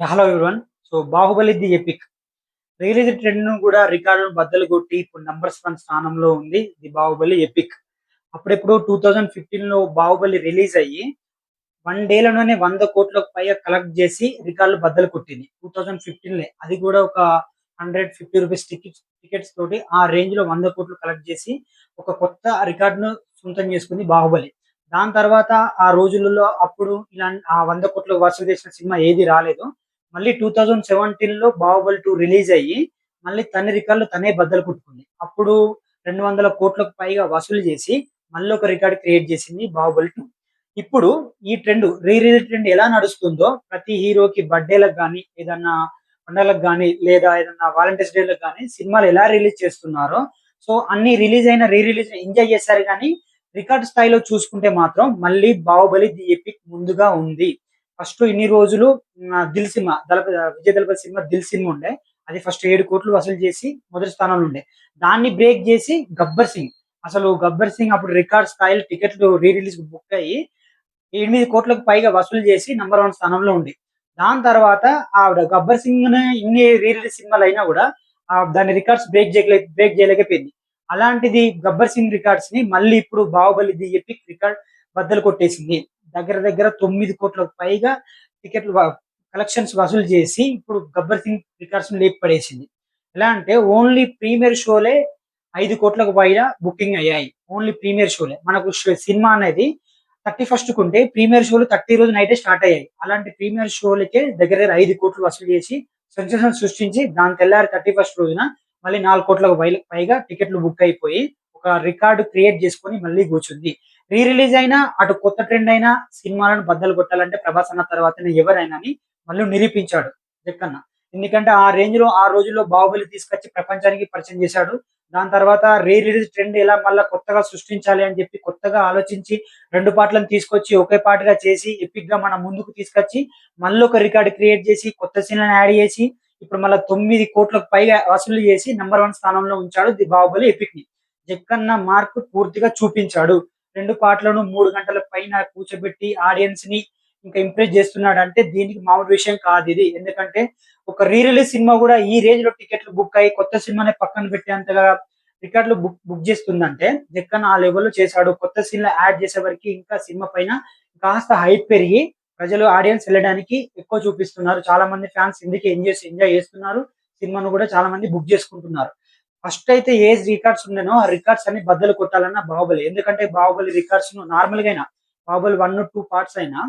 Hello everyone so Baahubali the epic release ట్రెండ్ను కూడా రికార్డును బద్దలు కొట్టి ఇప్పుడు నంబర్స్ వన్ స్థానంలో ఉంది ది బాహుబలి ఎపిక్ అప్పుడెప్పుడు టూ థౌజండ్ ఫిఫ్టీన్లో బాహుబలి రిలీజ్ అయ్యి వన్ డేలోనే వంద కోట్లకు పైగా కలెక్ట్ చేసి రికార్డులు బద్దలు కొట్టింది టూ థౌజండ్ ఫిఫ్టీన్ లే అది కూడా ఒక hundred fifty rupees tickets tickets తోటి ఆ రేంజ్లో వంద కోట్లు కలెక్ట్ చేసి ఒక కొత్త రికార్డును సొంతం చేసుకుంది బాహుబలి దాని తర్వాత ఆ రోజులలో అప్పుడు ఇలా ఆ వంద కోట్లు వసూలు చేసిన సినిమా ఏది రాలేదు. మళ్ళీ టూ థౌజండ్ సెవెంటీన్లో బాహుబలి టూ రిలీజ్ అయ్యి మళ్ళీ తన రికార్డులు తనే బద్దలు కొట్టుకుంది. అప్పుడు రెండు వందల కోట్లకు పైగా వసూలు చేసి మళ్ళీ ఒక రికార్డ్ క్రియేట్ చేసింది బాహుబలి టూ ఇప్పుడు ఈ ట్రెండ్ రీ రిలీజ్ ట్రెండ్ ఎలా నడుస్తుందో ప్రతి హీరోకి బర్త్డేలకు కానీ ఏదన్నా పండగలకు కానీ లేదా ఏదన్నా వాలంటీర్స్ డేలకు కానీ సినిమాలు ఎలా రిలీజ్ చేస్తున్నారో సో అన్ని రిలీజ్ అయిన రీ రిలీజ్ ఎంజాయ్ చేశారు కానీ రికార్డ్ స్థాయిలో చూసుకుంటే మాత్రం మళ్ళీ బాహుబలి ది ఎపిక్ ముందుగా ఉంది. ఫస్ట్ ఇన్ని రోజులు Dil cinema Dalapathi Vijaya Dalapathi cinema Dil cinema ఉండే. అది ఫస్ట్ ఏడు కోట్లు వసూలు చేసి మొదటి స్థానంలో ఉండే. దాన్ని బ్రేక్ చేసి గబ్బర్ సింగ్. అసలు గబ్బర్ సింగ్ అప్పుడు రికార్డ్ స్థాయిలో టికెట్లు రీ రిలీజ్ బుక్ అయ్యి ఎనిమిది కోట్లకు పైగా వసూలు చేసి నంబర్ వన్ స్థానంలో ఉంది దాని తర్వాత ఆవిడ గబ్బర్ సింగ్ ఇన్ని రీ రిలీజ్ సినిమాలు అయినా కూడా దాని రికార్డ్స్ బ్రేక్ చేయలే బ్రేక్ చేయలేకపోయింది. అలాంటిది గబ్బర్ సింగ్ రికార్డ్స్ని మళ్ళీ ఇప్పుడు బాహుబలి ది ఎపిక్ రికార్డ్ బద్దలు కొట్టేసింది. దగ్గర దగ్గర తొమ్మిది కోట్లకు పైగా టికెట్లు కలెక్షన్స్ వసూలు చేసి ఇప్పుడు గబ్బర్ సింగ్ రికార్డ్స్ లేపి పడేసింది. ఎలా అంటే ఓన్లీ ప్రీమియర్ షోలే ఐదు కోట్లకు పైగా బుకింగ్ అయ్యాయి. ఓన్లీ ప్రీమియర్ షోలే. మనకు సినిమా అనేది థర్టీ ఫస్ట్ కుంటే ప్రీమియర్ షోలు థర్టీ రోజు నైటే స్టార్ట్ అయ్యాయి. అలాంటి ప్రీమియర్ షోలకే దగ్గర దగ్గర ఐదు కోట్లు వసూలు చేసి సెన్సేషన్ సృష్టించి దాని తెల్లారి థర్టీ ఫస్ట్ రోజున మళ్ళీ నాలుగు కోట్లకు పై- పైగా టికెట్లు బుక్ అయిపోయి ఒక రికార్డు క్రియేట్ చేసుకొని మళ్ళీ కూర్చుంది. రీ రిలీజ్ అయినా అటు కొత్త ట్రెండ్ అయినా సినిమాలను బద్దలు కొట్టాలంటే ప్రభాస్ అన్న తర్వాత ఎవరైనా అని మళ్ళీ నిరూపించాడు జక్కన్న. ఎందుకంటే ఆ రేంజ్లో ఆ రోజుల్లో బాహుబలి తీసుకొచ్చి ప్రపంచానికి పరిచయం చేశాడు. దాని తర్వాత రీ రిలీజ్ ట్రెండ్ ఎలా మళ్ళీ కొత్తగా సృష్టించాలి అని చెప్పి కొత్తగా ఆలోచించి రెండు పాటలను తీసుకొచ్చి ఒకే పాటగా చేసి ఎపిక్గా మన ముందుకు తీసుకొచ్చి మళ్ళీ ఒక రికార్డు క్రియేట్ చేసి కొత్త సీన్లను యాడ్ చేసి ఇప్పుడు మళ్ళీ తొమ్మిది కోట్లకు పైగా వసూలు చేసి నెంబర్ వన్ స్థానంలో ఉంచాడు ది బాహుబలి ఎపిక్ని జక్కన్న మార్క్ పూర్తిగా చూపించాడు. రెండు పాటలను మూడు గంటల పైన కూర్చోబెట్టి ఆడియన్స్ని ఇంకా ఇంప్రెస్ చేస్తున్నాడు. అంటే దీనికి మామూలు విషయం కాదు ఇది. ఎందుకంటే ఒక రీ రిలీజ్ సినిమా కూడా ఈ రేంజ్లో టికెట్లు బుక్ అయ్యి కొత్త సినిమాని పక్కన పెట్టేంతగా రికార్డులు బుక్ బుక్ చేస్తుందంటే జక్కన్ ఆ లెవెల్లో చేశాడు. కొత్త సినిమా యాడ్ చేసే వరకు ఇంకా సినిమా పైన కాస్త హైప్ పెరిగి ప్రజలు ఆడియన్స్ వెళ్ళడానికి ఎక్కువ చూపిస్తున్నారు. చాలా మంది ఫ్యాన్స్ ఇందుకే ఎంజాయ్ ఎంజాయ్ చేస్తున్నారు. సినిమాను కూడా చాలా మంది బుక్ చేసుకుంటున్నారు. ఫస్ట్ అయితే ఏ రికార్డ్స్ ఉండేనో ఆ రికార్డ్స్ అన్ని బద్దలు కొట్టాలన్న బాహుబలి. ఎందుకంటే బాహుబలి రికార్డ్స్ నార్మల్గా అయినా బాహుబలి వన్ టూ పార్ట్స్ అయినా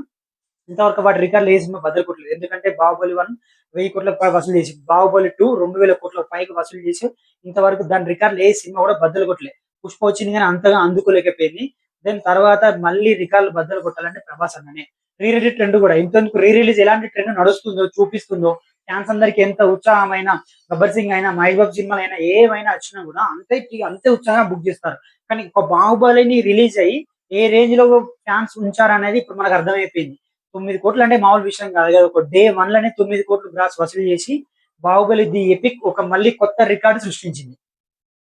ఇంతవరకు వాటి రికార్డులు ఏ సినిమా బద్దలు కొట్టలేదు. ఎందుకంటే బాహుబలి వన్ వెయ్యి కోట్ల వసూలు చేసి బాహుబలి టూ రెండు వేల కోట్ల పైకి వసూలు చేసి ఇంతవరకు దాని రికార్డులు ఏ సినిమా కూడా బద్దలు కొట్టలేదు పుష్ప వచ్చింది కానీ అంతగా అందుకోలేకపోయింది. దెన్ తర్వాత మళ్ళీ రికార్డులు బద్దలు కొట్టాలంటే ప్రభాస్ అన్ననే. రీరిలీజ్ ట్రెండ్ కూడా. ఇంతకు రీరిలీజ్ ఎలాంటి ట్రెండ్ నడుస్తుందో చూపిస్తుందో ఫ్యాన్స్ అందరికి ఎంత ఉత్సాహమైన గబ్బర్ సింగ్ అయినా మహేష్ సినిమాలు అయినా ఏమైనా వచ్చినా కూడా అంతే అంతే ఉత్సాహంగా బుక్ చేస్తారు. కానీ ఒక బాహుబలిని రిలీజ్ అయ్యి ఏ రేంజ్లో ఫ్యాన్స్ ఉంచారనేది ఇప్పుడు మనకు అర్థమైపోయింది. తొమ్మిది కోట్లు అంటే మామూలు విషయం కాదు కదా. ఒక డే వన్లోనే తొమ్మిది కోట్లు గ్రాస్ వసూలు చేసి బాహుబలి ది ఎపిక్ ఒక మళ్ళీ కొత్త రికార్డు సృష్టించింది.